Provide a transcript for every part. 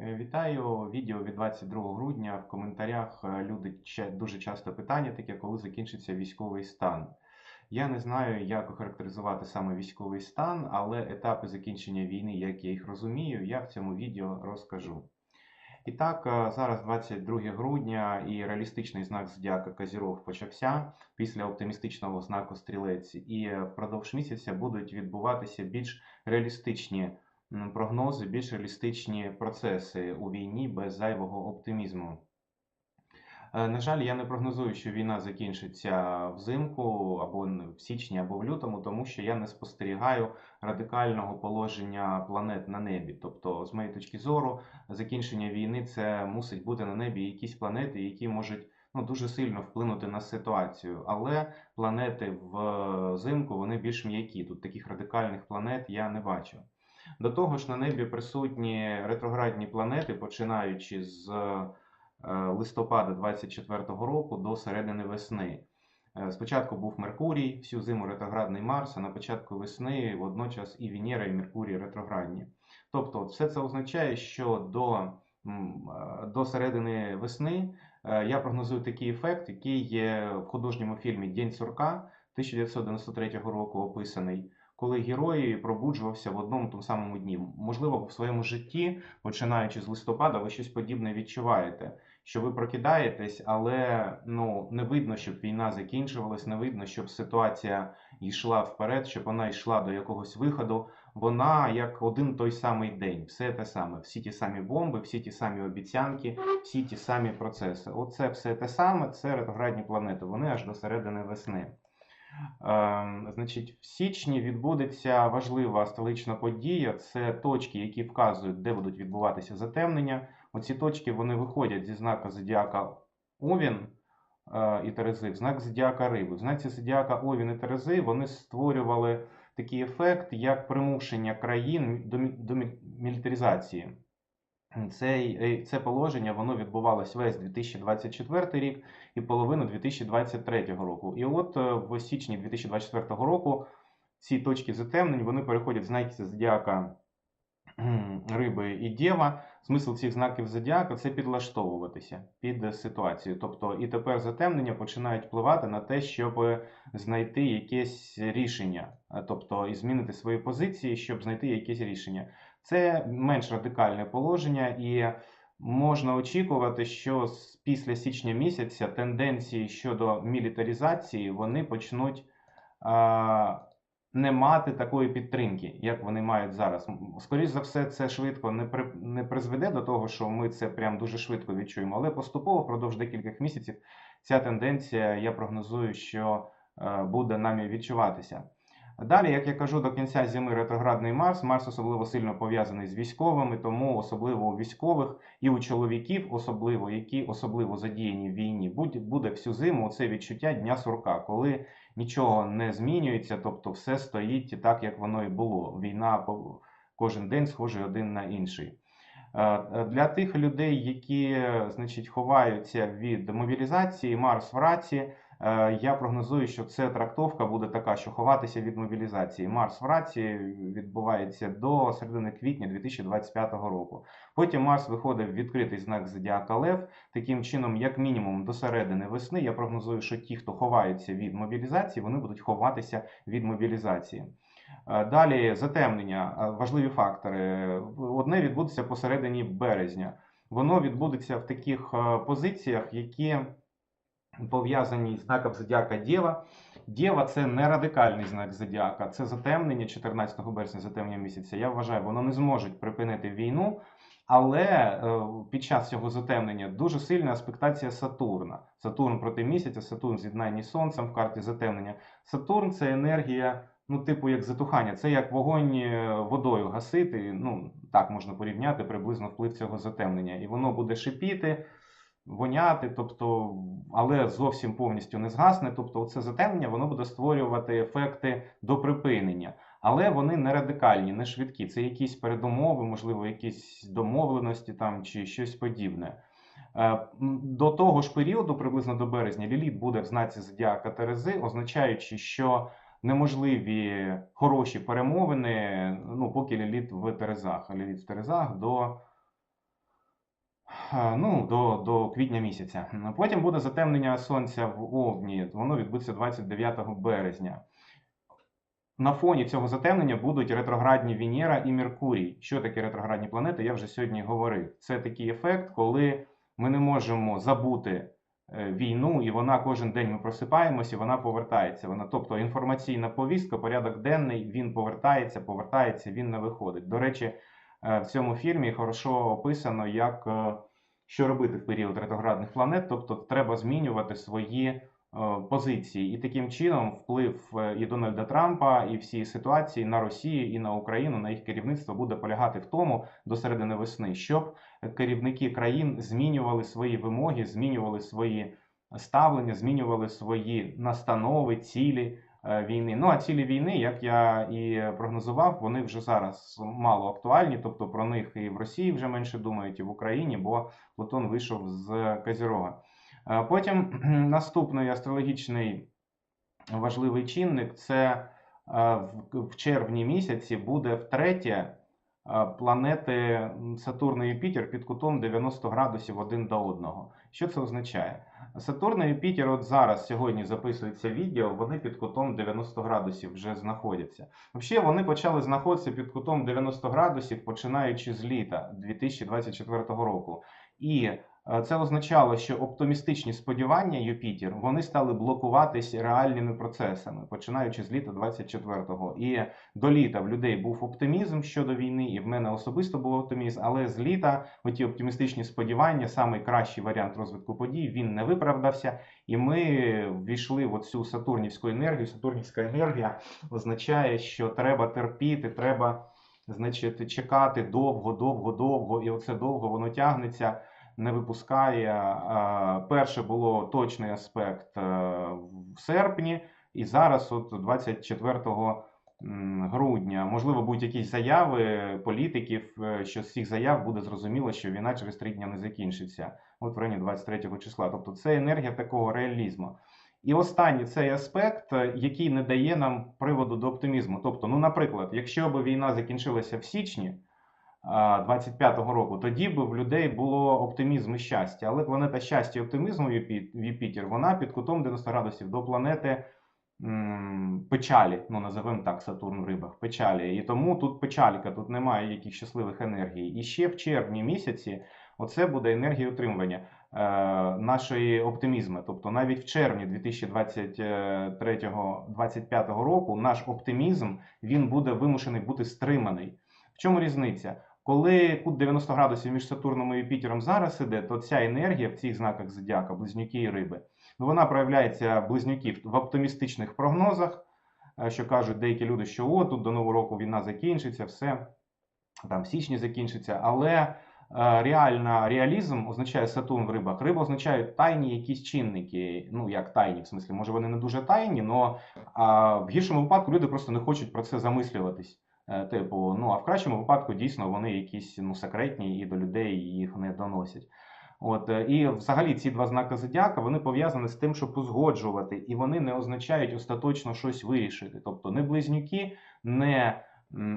Е, Вітаю відео від 22 грудня. В коментарях е, люди дуже часто питання таке, коли закінчиться військовий стан. Я не знаю, як охарактеризувати саме військовий стан, але етапи закінчення війни, як я їх розумію, я в цьому відео розкажу. І так, е, зараз 22 грудня і реалістичний знак зодіака Козірог почався після оптимістичного знаку Стрілець, і впродовж місяця будуть відбуватися більш реалістичні прогнози, більш реалістичні процеси у війні без зайвого оптимізму. Е, На жаль, я не прогнозую, що війна закінчиться взимку або в січні, або в лютому, тому що я не спостерігаю радикального положення планет на небі. Тобто, з моєї точки зору, закінчення війни це мусить бути на небі якісь планети, які можуть ну, дуже сильно вплинути на ситуацію. Але планети взимку вони більш м'які. Тут таких радикальних планет я не бачу. До того ж, на небі присутні ретроградні планети, починаючи з е, листопада 24-го року до середини весни. Е, Спочатку був Меркурій, всю зиму ретроградний Марс, а на початку весни водночас і Венера, і Меркурій ретроградні. Тобто, все це означає, що до, е, до середини весни я прогнозую такий ефект, який є в художньому фільмі День сурка 1993 року описаний коли герой пробуджувався в одному тому самому дні. Можливо, в своєму житті, починаючи з листопада, ви щось подібне відчуваєте. Що ви прокидаєтесь, але ну не видно, щоб війна закінчувалась, не видно, щоб ситуація йшла вперед, щоб вона йшла до якогось виходу. Вона як один той самий день, все те саме, всі ті самі бомби, всі ті самі обіцянки, всі ті самі процеси. Оце все те саме, це ретроградні планети. Вони аж до середини весни. Ем, Значить, в січні відбудеться важлива астрологічна подія. Це точки, які вказують, де будуть відбуватися затемнення. Оці точки вони виходять зі знака зодіака Овін е, і Терези в знак зодіака Риби. В знаці зодіака Овін і Терези вони створювали такий ефект, як примушення країн до, мі- мі- мілітаризації. Цей, е, це положення воно відбувалось весь 2024 рік і половину 2023 року. І от е, в січні 2024 року ці точки затемнень вони переходять в знаки зодіака риби і дєва. Смисл цих знаків зодіака це підлаштовуватися під ситуацію. Тобто і тепер затемнення починають впливати на те, щоб знайти якесь рішення, Е, тобто і змінити свої позиції, щоб знайти якесь рішення. Це менш радикальне положення, і можна очікувати, що після січня місяця тенденції щодо мілітаризації вони почнуть а, не мати такої підтримки, як вони мають зараз. М, Скоріш за все, це швидко не, при, не призведе до того, що ми це прям дуже швидко відчуємо, але поступово впродовж декількох місяців ця тенденція, я прогнозую, що е, буде нами відчуватися. Далі, як я кажу, до кінця зими ретроградний Марс. Марс особливо сильно пов'язаний з військовими, тому особливо у військових і у чоловіків, особливо які особливо задіяні в війні, буде, всю зиму це відчуття дня сурка, коли нічого не змінюється, тобто все стоїть так, як воно і було. Війна кожен день схожий один на інший. Е, е, Для тих людей, які е, значить, ховаються від мобілізації, Марс в раці, я прогнозую, що це трактовка буде така, що ховатися від мобілізації. Марс в раці відбувається до середини квітня 2025 року. Потім Марс виходить в відкритий знак зодіака Лев. Таким чином, як мінімум, до середини весни я прогнозую, що ті, хто ховаються від мобілізації, вони будуть ховатися від мобілізації. Е, Далі затемнення, е, важливі фактори. Одне відбудеться посередині березня. Воно відбудеться в таких е, позиціях, які пов'язані з знаком зодіака Дєва. Дєва це не радикальний знак зодіака, це затемнення 14 березня, затемнення місяця. Я вважаю, воно не зможуть припинити війну. Але е, під час цього затемнення дуже сильна аспектація Сатурна. Сатурн проти місяця, Сатурн з'єднанні з Сонцем в карті затемнення. Сатурн це енергія, ну, типу, як затухання. Це як вогонь е, водою гасити. Ну, так можна порівняти приблизно вплив цього затемнення. І воно буде шипіти, воняти, тобто, але зовсім повністю не згасне. Тобто, це затемнення воно буде створювати ефекти до припинення. Але вони не радикальні, не швидкі. Це якісь передумови, можливо, якісь домовленості там чи щось подібне. Е, До того ж періоду, приблизно до березня, Ліліт буде в знаці зодіака Терези, означаючи, що неможливі хороші перемовини, ну, поки Ліліт в Терезах. А Ліліт в Терезах до ну, до, до квітня місяця. Потім буде затемнення сонця в Овні. Воно відбудеться 29 березня. На фоні цього затемнення будуть ретроградні Венера і Меркурій. Що таке ретроградні планети? Я вже сьогодні говорив. Це такий ефект, коли ми не можемо забути е, війну, і вона кожен день ми просипаємося, і вона повертається. Вона, тобто інформаційна повістка, порядок денний, він повертається, повертається, він не виходить. До речі, е, в цьому фільмі хорошо описано, як е, що робити в період ретроградних планет, тобто треба змінювати свої е, позиції. І таким чином вплив е, і Дональда Трампа, і всі ситуації на Росію і на Україну, на їх керівництво буде полягати в тому до середини весни, щоб керівники країн змінювали свої вимоги, змінювали свої ставлення, змінювали свої настанови, цілі е, війни. Ну а цілі війни, як я і прогнозував, вони вже зараз мало актуальні, тобто про них і в Росії вже менше думають, і в Україні, бо Плутон вийшов з Козірога. Е, Потім наступний астрологічний важливий чинник це е, в- червні місяці буде втретє е, планети м, Сатурн і Юпітер під кутом 90 градусів один до одного. Що це означає? Сатурн і Юпітер, от зараз сьогодні записується відео, вони під кутом 90 градусів вже знаходяться. Взагалі, вони почали знаходитися під кутом 90 градусів, починаючи з літа 2024 року. І е, це означало, що оптимістичні сподівання Юпітер вони стали блокуватись реальними процесами, починаючи з літа 24-го. І до літа в людей був оптимізм щодо війни, і в мене особисто був оптимізм. Але з літа оті оптимістичні сподівання, найкращий варіант розвитку подій, він не виправдався. І ми ввійшли в оцю сатурнівську енергію. Сатурнівська енергія означає, що треба терпіти, треба. Значить, чекати довго, довго, довго, і оце довго воно тягнеться, не випускає. Перше було точний аспект е, в серпні, і зараз, от 24 грудня, можливо, будуть якісь заяви політиків, е, що з цих заяв буде зрозуміло, що війна через три дні не закінчиться. От в районі 23 числа. Тобто це енергія такого реалізму. І останній цей аспект, е, який не дає нам приводу до оптимізму. Тобто, ну, наприклад, якщо б війна закінчилася в січні 25-го року, тоді б в людей було оптимізм і щастя. Але планета щастя і оптимізму Юпі- Юпітер, вона під кутом 90 градусів до планети печалі. Ну, називаємо так Сатурн в рибах, печалі. І тому тут печалька, тут немає яких щасливих енергій. І ще в червні місяці оце буде енергія утримування е, нашої оптимізму. Тобто навіть в червні 2023-2025 року наш оптимізм він буде вимушений бути стриманий. В чому різниця? Коли кут 90 градусів між Сатурном і Юпітером зараз іде, то ця енергія в цих знаках зодіака, близнюки і риби, ну вона проявляється близнюків в оптимістичних прогнозах, е, що кажуть деякі люди, що о, тут до нового року війна закінчиться, все там в січні закінчиться, але е, реальна реалізм означає Сатурн в рибах. Риби означають тайні якісь чинники. Ну як тайні, в смислі, може вони не дуже тайні, але в гіршому випадку люди просто не хочуть про це замислюватись. Е, Типу, ну а в кращому випадку дійсно вони якісь ну секретні і до людей їх не доносять. От е, і взагалі ці два знаки зодіака вони пов'язані з тим, щоб узгоджувати, і вони не означають остаточно щось вирішити. Тобто не близнюки, не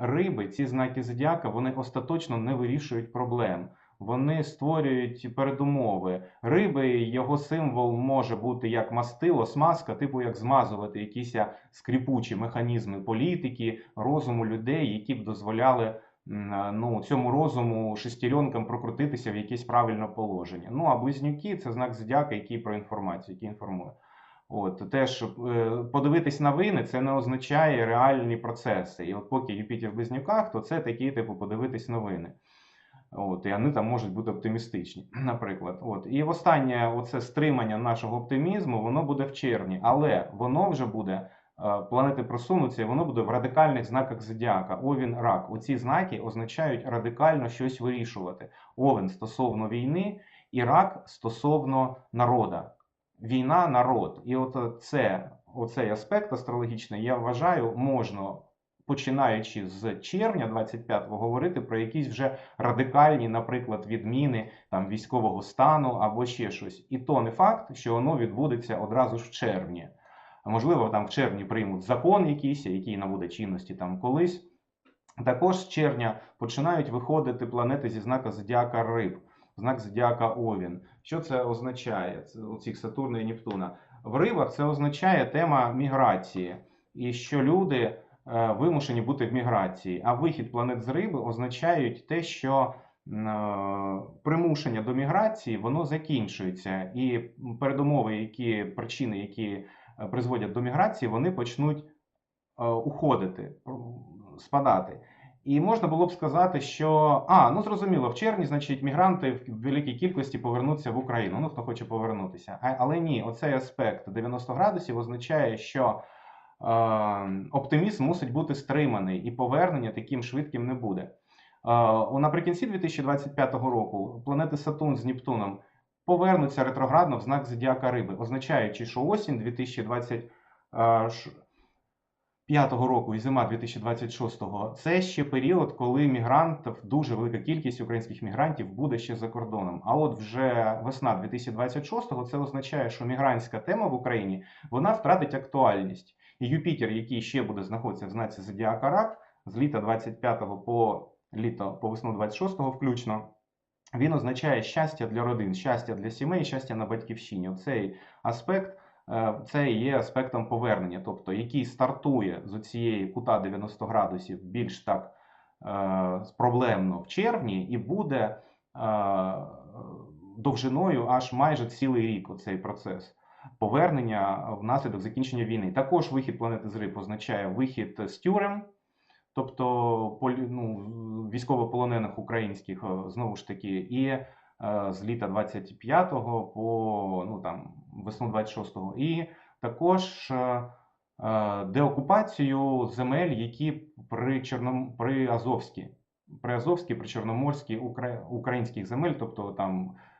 риби, ці знаки зодіака вони остаточно не вирішують проблем. Вони створюють передумови. Риби, його символ може бути як мастило, смазка, типу як змазувати якісь скріпучі механізми політики, розуму людей, які б дозволяли ну, цьому розуму шестеренкам прокрутитися в якесь правильне положення. Ну а близнюки це знак зодіака, який про інформацію, який інформує. От теж е, подивитись новини це не означає реальні процеси. І от поки Юпітер в близнюках, то це такі, типу, подивитись новини. От, і вони там можуть бути оптимістичні, наприклад. От. І останнє оце стримання нашого оптимізму, воно буде в червні, але воно вже буде, е, планети просунуться, і воно буде в радикальних знаках зодіака. Овін, рак. Оці знаки означають радикально щось вирішувати. Овен стосовно війни, і рак стосовно народа. Війна, народ. І от це, оцей аспект астрологічний, я вважаю, можна починаючи з червня 25-го, говорити про якісь вже радикальні, наприклад, відміни там військового стану або ще щось. І то не факт, що воно відбудеться одразу ж в червні. Можливо, там в червні приймуть закон якийсь, який набуде чинності там колись. Також з червня починають виходити планети зі знака зодіака риб. знак зодіака Овін. Що це означає? Це у цих Сатурна і Нептуна. В рибах це означає тема міграції, і що люди вимушені бути в міграції. А вихід планет з риби означають те, що е, примушення до міграції воно закінчується, і передумови, які причини, які е, призводять до міграції, вони почнуть е, уходити, спадати. І можна було б сказати, що а, ну зрозуміло, в червні, значить, мігранти в великій кількості повернуться в Україну. Ну, хто хоче повернутися. Але ні, оцей аспект 90 градусів означає, що е, оптимізм мусить бути стриманий, і повернення таким швидким не буде. Наприкінці 2025 року планети Сатурн з Нептуном повернуться ретроградно в знак зодіака Риби, означаючи, що осінь 2025 року і зима 2026 це ще період, коли мігрантів, дуже велика кількість українських мігрантів буде ще за кордоном. А от вже весна 2026 це означає, що мігрантська тема в Україні вона втратить актуальність. Юпітер, який ще буде знаходитися в знаці Зодіака Рак, з літа 25 по літо по весну 26 включно, він означає щастя для родин, щастя для сімей, щастя на батьківщині. Оцей аспект е, це є аспектом повернення, тобто який стартує з цієї кута 90 градусів більш так е, проблемно в червні, і буде е, довжиною аж майже цілий рік оцей процес. Повернення внаслідок закінчення війни. Також вихід планети з риб означає вихід з тюрем, тобто ну, військовополонених українських, е, знову ж таки, і е, з літа 25-го по ну, там, весну 26-го. І також е, е, деокупацію земель, які при, Чорном... при Азовській, при Азовській, при Чорноморській укра... українських земель, тобто там е,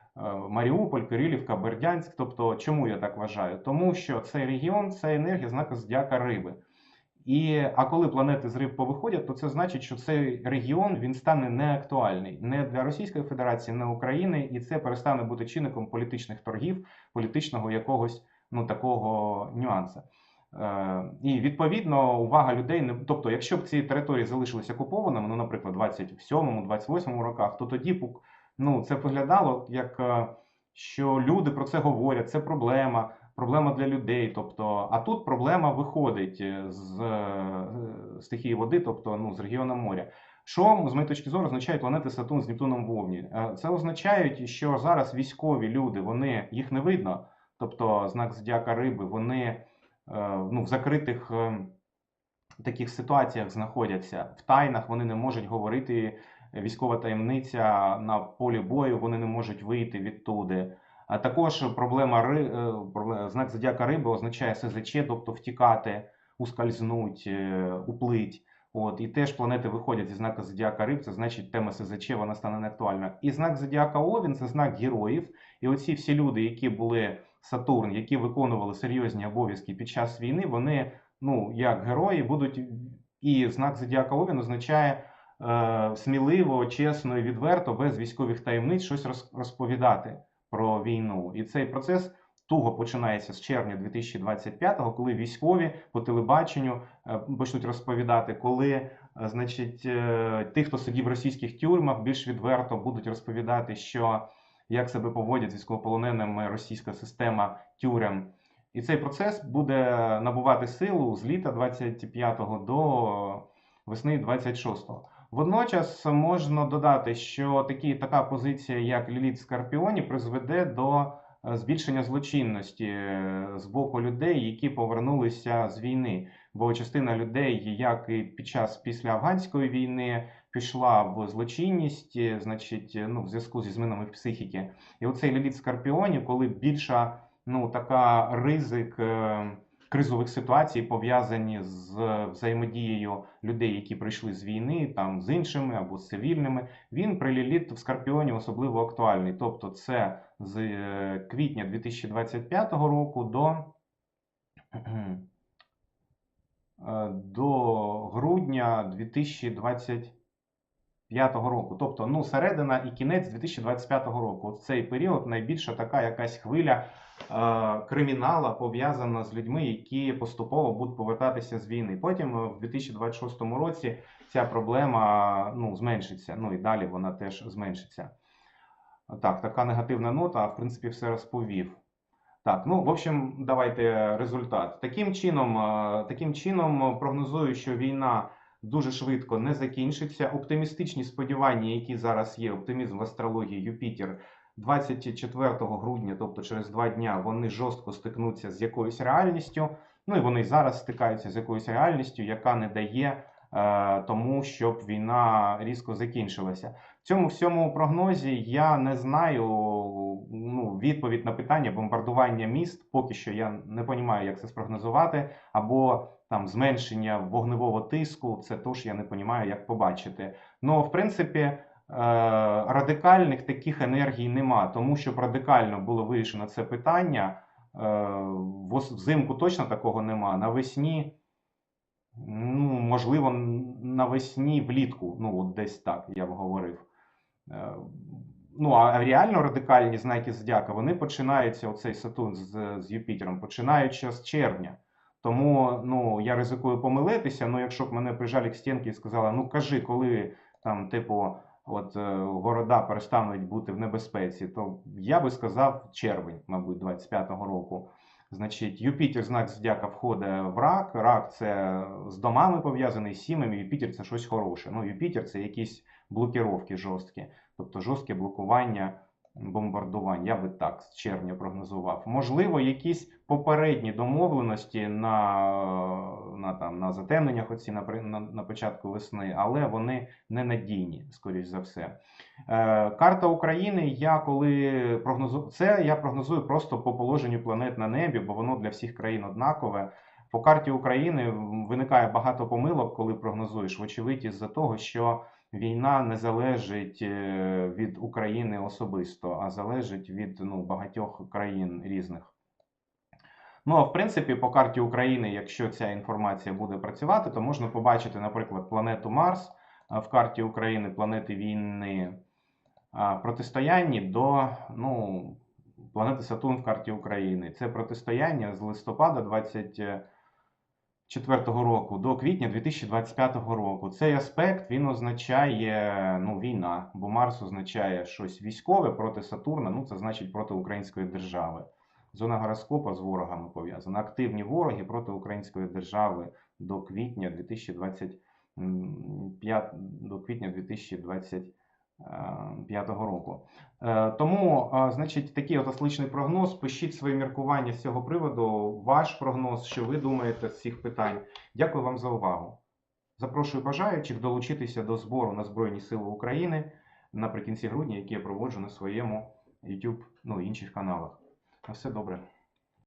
Маріуполь, Кирилівка, Бердянськ. Тобто, чому я так вважаю? Тому що цей регіон це енергія знака зодіака риби. І, а коли планети з риб повиходять, то це значить, що цей регіон він стане неактуальний не для Російської Федерації, не України, і це перестане бути чинником політичних торгів, політичного якогось ну такого нюанса. Е, і відповідно увага людей не тобто, якщо б ці території залишилися окупованими, ну, наприклад, 27-му, 28-му роках, то тоді ну, це виглядало як е, що люди про це говорять, це проблема проблема для людей. Тобто, а тут проблема виходить е, з е, стихії води, тобто ну, з регіону моря. Що з моєї точки зору означає планети Сатурн з Нептуном в Овні? Е, Це означає, що зараз військові люди, вони їх не видно, тобто знак зодіака риби, вони ну, в закритих е, таких ситуаціях знаходяться в тайнах, вони не можуть говорити. Військова таємниця на полі бою, вони не можуть вийти відтуди. А також проблема ри... е, знак зодіака риби означає СЗЧ, тобто втікати, ускользнуть, е, уплить. От, і теж планети виходять зі знака зодіака риб, це значить тема СЗЧ вона стане неактуальною. І знак зодіака Овін це знак героїв. І оці всі люди, які були Сатурн, які виконували серйозні обов'язки під час війни, вони, ну, як герої, будуть. І знак зодіака Овін означає сміливо, чесно і відверто, без військових таємниць щось роз- розповідати про війну. І цей процес туго починається з червня 2025-го, коли військові по телебаченню е, почнуть розповідати, коли е, значить, е, ті, хто сидів в російських тюрмах, більш відверто будуть розповідати, що як себе поводять з військовополоненими російська система тюрем. І цей процес буде набувати силу з літа 25-го до весни 26-го. Водночас можна додати, що такі, така позиція, як Ліліт в Скорпіоні, призведе до е, збільшення злочинності е, з боку людей, які повернулися з війни. Бо частина людей, як і під час після афганської війни, пішла в злочинність, е, значить, ну, в зв'язку зі змінами психіки. І оцей Ліліт Скорпіоні, коли більша ну, така ризик. Е, Кризових ситуацій пов'язані з взаємодією людей, які прийшли з війни, там з іншими або з цивільними. Він при Ліліт в Скорпіоні особливо актуальний. Тобто, це з е, квітня 2025 року до, е, до грудня 2025 року. Тобто, ну, середина і кінець 2025 року. От цей період найбільша така якась хвиля е, кримінала пов'язана з людьми, які поступово будуть повертатися з війни. Потім е, в 2026 році ця проблема ну, зменшиться. Ну і далі вона теж зменшиться. Так, така негативна нота, в принципі все розповів. Так, ну, в общем, давайте результат. Таким чином, е, таким чином прогнозую, що війна дуже швидко не закінчиться. Оптимістичні сподівання, які зараз є, оптимізм в астрології Юпітер 24 грудня, тобто через два дня, вони жорстко стикнуться з якоюсь реальністю. Ну і вони зараз стикаються з якоюсь реальністю, яка не дає е, тому, щоб війна різко закінчилася. Цьому всьому прогнозі я не знаю ну, відповідь на питання бомбардування міст. Поки що я не розумію, як це спрогнозувати, або там зменшення вогневого тиску. Це теж я не розумію, як побачити. Ну, в принципі, е, радикальних таких енергій нема, тому щоб радикально було вирішено це питання. е, Взимку точно такого нема. Навесні, ну, можливо, навесні влітку, ну от десь так я б говорив. Е, Ну, а реально радикальні знаки зодіака, вони починаються, оцей Сатурн з, з Юпітером, починаючи з червня. Тому ну, я ризикую помилитися. Ну, якщо б мене прижали к стінки і сказали, ну кажи, коли там, типу, от е, города перестануть бути в небезпеці, то я би сказав червень, мабуть, 25-го року. Значить, Юпітер, знак зодіака, входить в рак. Рак це з домами пов'язаний, з сім'ями. Юпітер це щось хороше. Ну, Юпітер це якісь блокіровки жорсткі, тобто жорстке блокування бомбардувань. Я би так з червня прогнозував. Можливо, якісь попередні домовленості на, на, там, на затемненнях оці на, на, на початку весни, але вони ненадійні, скоріш за все. Е, карта України. Я коли прогнозую це, я прогнозую просто по положенню планет на небі, бо воно для всіх країн однакове. По карті України виникає багато помилок, коли прогнозуєш, вочевидь, із-за того, що війна не залежить е, від України особисто, а залежить від ну, багатьох країн різних. Ну, а в принципі, по карті України, якщо ця інформація буде працювати, то можна побачити, наприклад, планету Марс в карті України, планети війни протистоянні до ну, планети Сатурн в карті України. Це протистояння з листопада 24 року до квітня 2025 року. Цей аспект він означає ну, війна, бо Марс означає щось військове проти Сатурна, ну це значить проти української держави. Зона гороскопа з ворогами пов'язана. Активні вороги проти української держави до квітня 2025 до квітня 2025 року. Е, Тому, е, значить, такий от прогноз. Пишіть свої міркування з цього приводу. Ваш прогноз, що ви думаєте з цих питань. Дякую вам за увагу. Запрошую бажаючих долучитися до збору на Збройні Сили України наприкінці грудня, який я проводжу на своєму YouTube, ну інших каналах. На все добре.